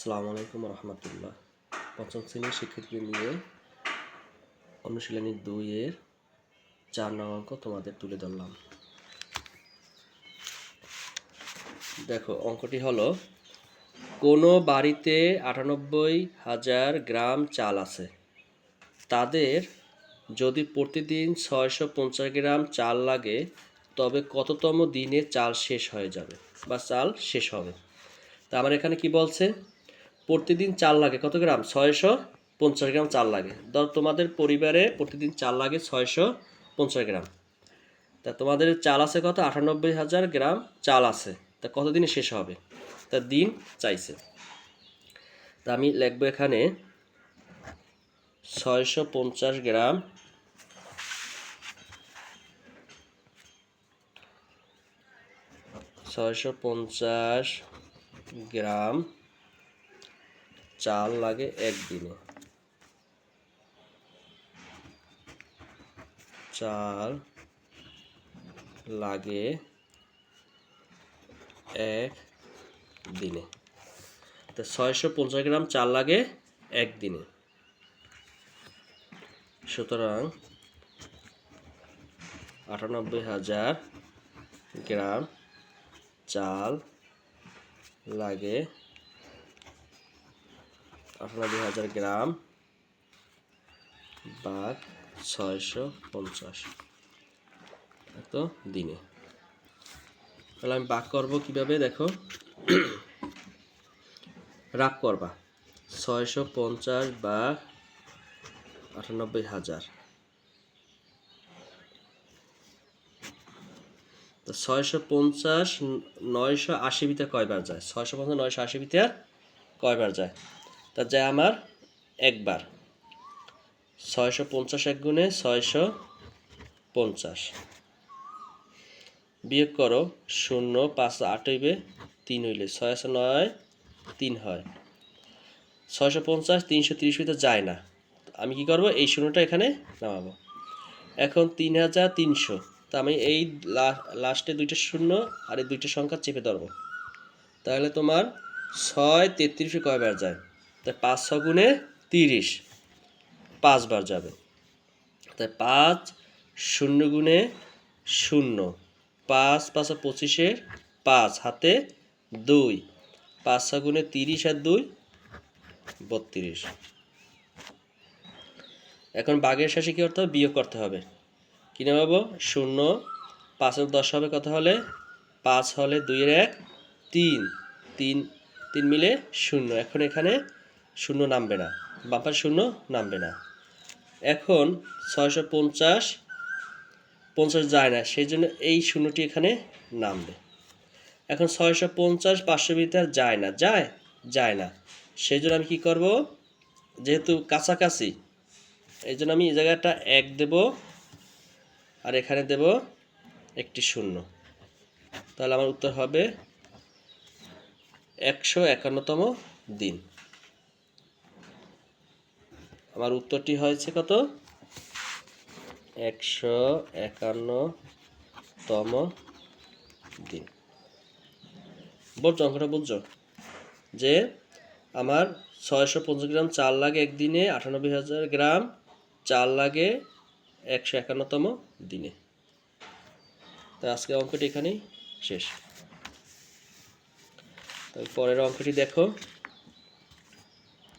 আসসালামু আলাইকুম রহমতুল্লাহ। পঞ্চম শ্রেণির শিক্ষার্থী নিয়ে অনুশীলনী দুইয়ের চার নং অঙ্ক তোমাদের তুলে ধরলাম। দেখো, অঙ্কটি হলো, কোনো বাড়িতে আটানব্বই হাজার গ্রাম চাল আছে। তাদের যদি প্রতিদিন ছয়শো পঞ্চাশ গ্রাম চাল লাগে, তবে কততম দিনে চাল শেষ হয়ে যাবে বা চাল শেষ হবে? তা আমার এখানে কি বলছে? প্রতিদিন চাল লাগে। কত গ্রাম? ছয়শো পঞ্চাশ গ্রাম চাল লাগে। ধর তোমাদের পরিবারে প্রতিদিন চাল লাগে ছয়শো পঞ্চাশ গ্রাম। তা তোমাদের চাল আছে কত? আটানব্বই হাজার গ্রাম চাল আছে। তা কতদিনে শেষ হবে? তা দিন চাইছে। তা আমি লিখব এখানে ছয়শো পঞ্চাশ গ্রাম ছয়শো পঞ্চাশ গ্রাম চাল লাগে একদিনে। চাল লাগে এক দিনে তো ছয়শো পঞ্চাশ গ্রাম চাল লাগে একদিনে। সুতরাং আটানব্বই হাজার গ্রাম চাল লাগে আটানব্বই হাজার গ্রাম। বাঘ ছয়শো পঞ্চাশ। এত দিনে। তাহলে আমি বাক করব কীভাবে? দেখো। রাগ করবা। ছয়শো পঞ্চাশ বা আটানব্বই হাজার। তো ছয়শো পঞ্চাশ নয়শো আশি ভিতরে কয়বার যায়? ছয়শো পঞ্চাশ নয়শো আশি ভিতরে কয়বার যায়? তা যায় আমার একবার। ছয়শো পঞ্চাশ এক গুণে ছয়শো পঞ্চাশ। বিয়োগ করো, শূন্য, পাঁচ, আট হইবে, তিন হইলে ছয়শো নয়, তিন হয়। ছয়শো পঞ্চাশ, তিনশো তিরিশ ভিতরে যায় না। আমি কি করব? এই শূন্যটা এখানে নামাবো। এখন তিন হাজার তিনশো। তা আমি এই লাস্টে দুইটা শূন্য আর এই দুইটা সংখ্যা চেপে ধরবো। তাহলে তোমার ছয় তেত্রিশে কয়বার যায়? তাই পাঁচ ছ গুণে তিরিশ পাঁচবার যাবে। তাই পাঁচ শূন্য গুণে শূন্য, পাঁচ পাঁচ পঁচিশের পাঁচ, হাতে দুই, পাঁচ গুণে তিরিশ আর দুই, বত্রিশ। এখন বাঘের শেষে কী করতে হবে? বিয়োগ করতে হবে। কিনে পাবো? শূন্য। পাঁচের দশ হবে কত হলে? পাঁচ হলে দুইয়ের এক, তিন। তিন তিন মিলে শূন্য। এখন এখানে শূন্য নামবে না। বাপার শূন্য নামবে না। এখন ছয়শো পঞ্চাশ পঞ্চাশ যায় না, সেই জন্য এই শূন্যটি এখানে নামবে। এখন ছয়শো পঞ্চাশ, পাঁচশো ভিতর যায় না, যায় যায় না। সেই জন্য আমি কী করব? যেহেতু কাছাকাছি, এই জন্য আমি এই জায়গাটা এক দেব আর এখানে দেব একটি শূন্য। তাহলে আমার উত্তর হবে একশো একান্নতম দিন। আমার উত্তরটি হয়েছে কত? একশো একান্নতম দিন। বলছো অঙ্কটা বুঝছ? যে আমার ছয়শো পঞ্চাশ গ্রাম চাল লাগে একদিনে, আটানব্বই হাজার গ্রাম চাল লাগে একশো একান্নতম দিনে। তা আজকে অঙ্কটি এখানেই শেষ। পরের অঙ্কটি দেখো।